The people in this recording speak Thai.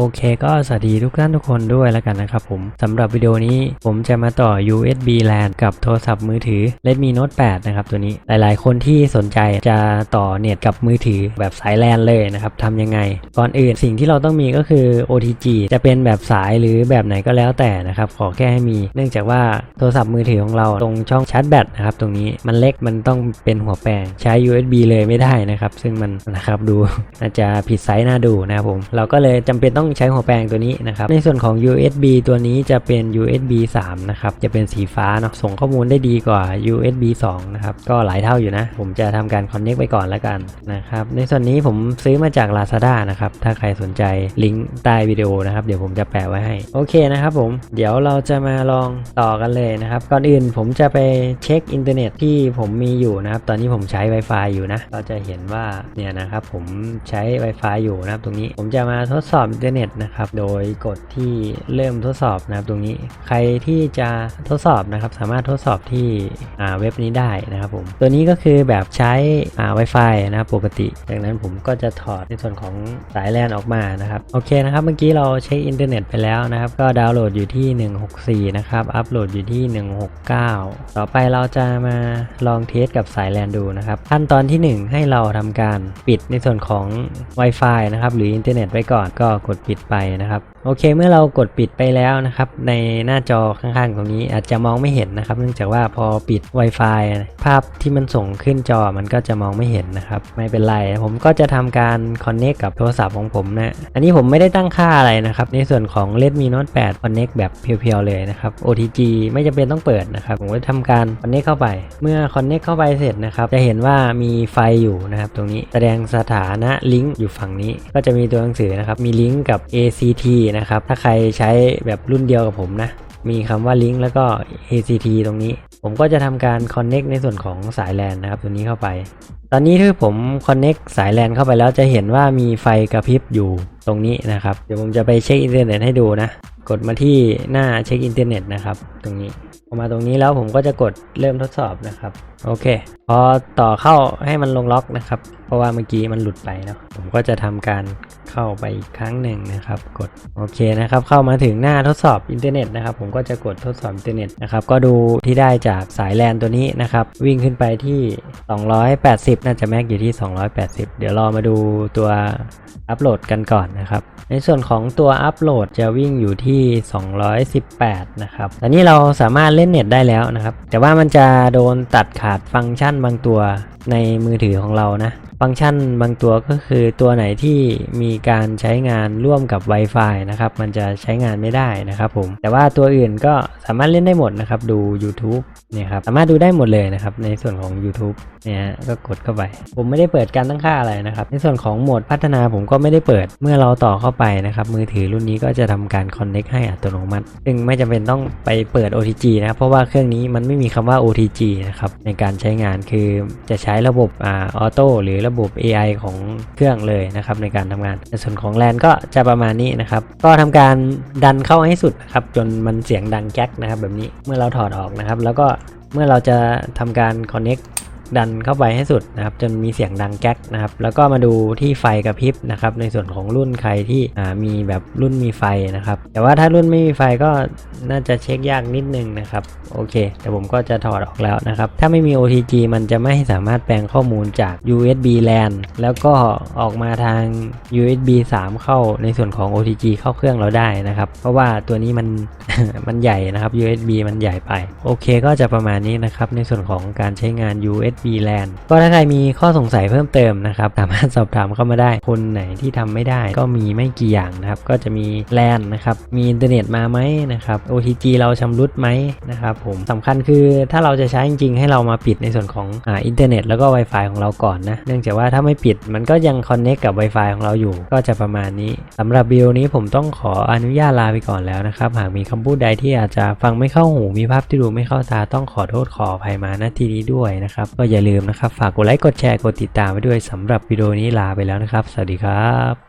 โอเคก็สวัสดีทุกท่านทุกคนด้วยแล้วกันนะครับผมสำหรับวิดีโอนี้ผมจะมาต่อ USB LAN กับโทรศัพท์มือถือ Redmi Note 8 นะครับตัวนี้หลายๆ คนที่สนใจจะต่อเน็ตกับมือถือแบบสาย LAN เลยนะครับทำยังไง ก่อนอื่นสิ่งที่เราต้องมีก็คือ OTG จะเป็นแบบสายหรือแบบไหนก็แล้วแต่นะครับขอแค่ให้มี เนื่องจากว่าโทรศัพท์มือถือของเราตรงช่องชาร์จแบตนะครับตรงนี้มันเล็กมันต้องเป็นหัวแปลงใช้ USB เลยไม่ได้นะครับซึ่งมันนะครับดูอาจจะผิดไซส์น่าดูนะครับผมเราก็เลยจำเป็นต้องใช้หัวแปลงตัวนี้นะครับในส่วนของ USB ตัวนี้จะเป็น USB 3 นะครับ จะเป็นสีฟ้าเนาะส่งข้อมูลได้ดีกว่า USB 2 นะครับ ก็หลายเท่าอยู่นะ ผมจะทำการ connect ไปก่อนแล้วกันนะครับ ในส่วนนี้ผมซื้อมาจาก Lazada นะครับ ถ้าใครสนใจลิงก์ใต้วิดีโอนะครับ เดี๋ยวผมจะแปะไว้ให้ โอเคนะครับผม เดี๋ยวเราจะมาลองต่อกันเลยนะครับ ก่อนอื่นผมจะไปเช็คอินเทอร์เน็ตที่ผมมีอยู่นะครับ ตอนนี้ผมใช้ Wi-Fi อยู่นะก็จะเห็นว่าเนี่ยนะครับผมใช้ Wi-Fi อยู่นะครับตรงนี้ ผมจะมาทดสอบอินเทอร์เน็ตนะครับ โดยกดที่เริ่มทดสอบนะครับตรงนี้ ใครที่จะทดสอบนะครับ สามารถทดสอบที่เว็บนี้ได้นะครับผม ตัวนี้ก็คือแบบใช้ Wi-Fi นะครับปกติดังนั้นผมก็จะถอดในส่วนของสายแลนออกมานะครับ โอเคนะครับ เมื่อกี้เราเช็คอินเทอร์เน็ตไปแล้วนะครับ ก็ดาวน์โหลดอยู่ที่ 164 นะครับ อัปโหลดอยู่ที่ 169 ต่อไปเราจะมาลองเทสกับสายแลนดูนะครับขั้นตอนทีหนึ่1 ให้เราทำการปิดในส่วนของ Wi-Fi นะครับ หรืออินเทอร์เน็ตไว้ก่อนก็กดปิดไปนะครับโอเคเมื่อเรากดปิดไปแล้วนะครับ ในหน้าจอข้างๆ ตรงนี้อาจจะมองไม่เห็นนะครับ เนื่องจากว่าพอปิด Wi-Fi ภาพที่มันส่งขึ้นจอมันก็จะมองไม่เห็นนะครับ ไม่เป็นไร ผมก็จะทำการ Connect กับโทรศัพท์ของผมนะอันนี้ผมไม่ได้ตั้งค่าอะไรนะครับ ในส่วนของ Redmi Note 8 Connect แบบเพียวๆเลยนะครับ OTG ไม่จำเป็นต้องเปิดนะครับ ผมก็ทำการ Connect เข้าไป เมื่อ Connect เข้าไปเสร็จนะครับจะเห็นว่ามีไฟอยู่นะครับตรงนี้แสดงสถานะลิงก์อยู่ฝั่งนี้ ก็จะมีตัวหนังสือนะครับมีลิงก์กับ ACT นะครับ ถ้าใครใช้แบบรุ่นเดียวกับผมนะ มีคำว่าลิงก์แล้วก็ ACT ตรงนี้ ผมก็จะทำการ Connect ในส่วนของสายแลนนะครับ ตัวนี้เข้าไป ตอนนี้ที่ผม Connect สายแลนเข้าไปแล้วจะเห็นว่ามีไฟกระพริบอยู่ตรงนี้นะครับ เดี๋ยวผมจะไปเช็คอินเทอร์เน็ตให้ดูนะ กดมาที่หน้าเช็คอินเทอร์เน็ตนะครับ ตรงนี้ พอมาตรงนี้แล้วผมก็จะกดเริ่มทดสอบนะครับ โอเค พอต่อเข้าให้มันลงล็อกนะครับ เพราะว่าเมื่อกี้มันหลุดไปเนาะผมก็จะทำการเข้าไปอีกครั้งหนึ่งนะครับ กดโอเคนะครับ เข้ามาถึงหน้าทดสอบอินเทอร์เน็ตนะครับ ผมก็จะกดทดสอบอินเทอร์เน็ตนะครับ ก็ดูที่ได้จากสายแลนตัวนี้นะครับ วิ่งขึ้นไปที่ 280 น่าจะแม็กอยู่ที่ 280 เดี๋ยวรอมาดูตัวอัปโหลดกันก่อนนะครับ ในส่วนของตัวอัปโหลดจะวิ่งอยู่ที่ 218 นะครับ ตอนนี้เราสามารถเล่นเน็ตได้แล้วนะครับ แต่ว่ามันจะโดนตัดขาดฟังก์ชันบางตัวในมือถือของเรานะ ฟังก์ชันบางตัวก็คือตัวไหนที่มีการใช้งานร่วมกับ Wi-Fi นะครับ มันจะใช้งานไม่ได้นะครับผม แต่ว่าตัวอื่นก็สามารถเล่นได้หมดนะครับ ดู YouTube เนี่ยครับ สามารถดูได้หมดเลยนะครับ ในส่วนของ YouTube เนี่ยก็กดเข้าไป ผมไม่ได้เปิดการตั้งค่าอะไรนะครับ ในส่วนของโหมดพัฒนาผมก็ไม่ได้เปิด เมื่อเราต่อเข้าไปนะครับ มือถือรุ่นนี้ก็จะทำการ Connect ให้อัตโนมัติ ซึ่งไม่จำเป็นต้องไปเปิด OTG นะครับเพราะว่าเครื่องนี้มันไม่มีคำว่า OTG นะครับ ในการใช้งานคือจะใช้ระบบอ่าออโต้หรือระบบ AI ของเครื่องเลยนะครับในการทำงานในส่วนของแลนก็จะประมาณนี้นะครับ ก็ทำการดันเข้าให้สุดนะครับจนมันเสียงดังแก๊กนะครับแบบนี้เมื่อเราถอดออกนะครับ แล้วก็เมื่อเราจะทำการ connect ดันเข้าไปให้สุดนะครับจนมีเสียงดังแก๊กนะครับแล้วก็มาดูที่ไฟกระพริบนะครับในส่วนของรุ่นใครที่มีแบบรุ่นมีไฟนะครับแต่ว่าถ้ารุ่นไม่มีไฟก็น่าจะเช็คยากนิดนึงนะครับโอเค แต่ผมก็จะถอดออกแล้วนะครับถ้าไม่มี OTG มันจะไม่สามารถแปลงข้อมูลจาก USB LAN แล้วก็ออกมาทาง USB 3 เข้าในส่วนของ OTG เข้าเครื่องเราได้นะครับเพราะว่าตัวนี้มันมันใหญ่นะครับ USB มันใหญ่ไปโอเคก็จะประมาณนี้นะครับในส่วนของการใช้งาน USB LAN ก็ถ้าใครมีข้อสงสัยเพิ่มเติมนะครับสามารถสอบถามเข้ามาได้ คนไหนที่ทำไม่ได้ก็มีไม่กี่อย่างนะครับ ก็จะมี LAN นะครับ มีอินเทอร์เน็ตมาไหมนะครับ OTG เราชำรุดไหมนะครับผมสำคัญคือถ้าเราจะใช้จริงๆ ให้เรามาปิดในส่วนของอ่าอินเทอร์เน็ตแล้วก็ Wi-Fi ของเราก่อนนะ เนื่องจากว่าถ้าไม่ปิดมันก็ยัง Connect กับ Wi-Fi ของเราอยู่ ก็จะประมาณนี้สำหรับวิดีโอนี้ผมต้องขออนุญาตลาไปก่อนแล้วนะครับ หากมีคำพูดใดที่อาจจะฟังไม่เข้าหูมีภาพที่ดูไม่เข้าตาต้องขอโทษขออภัยมาณที่นี้ด้วยนะครับก็อย่าลืมนะครับ ฝากกดไลค์กดแชร์กดติดตามไว้ด้วยสำหรับวิดีโอนี้ลาไปแล้วนะครับ สวัสดีครับ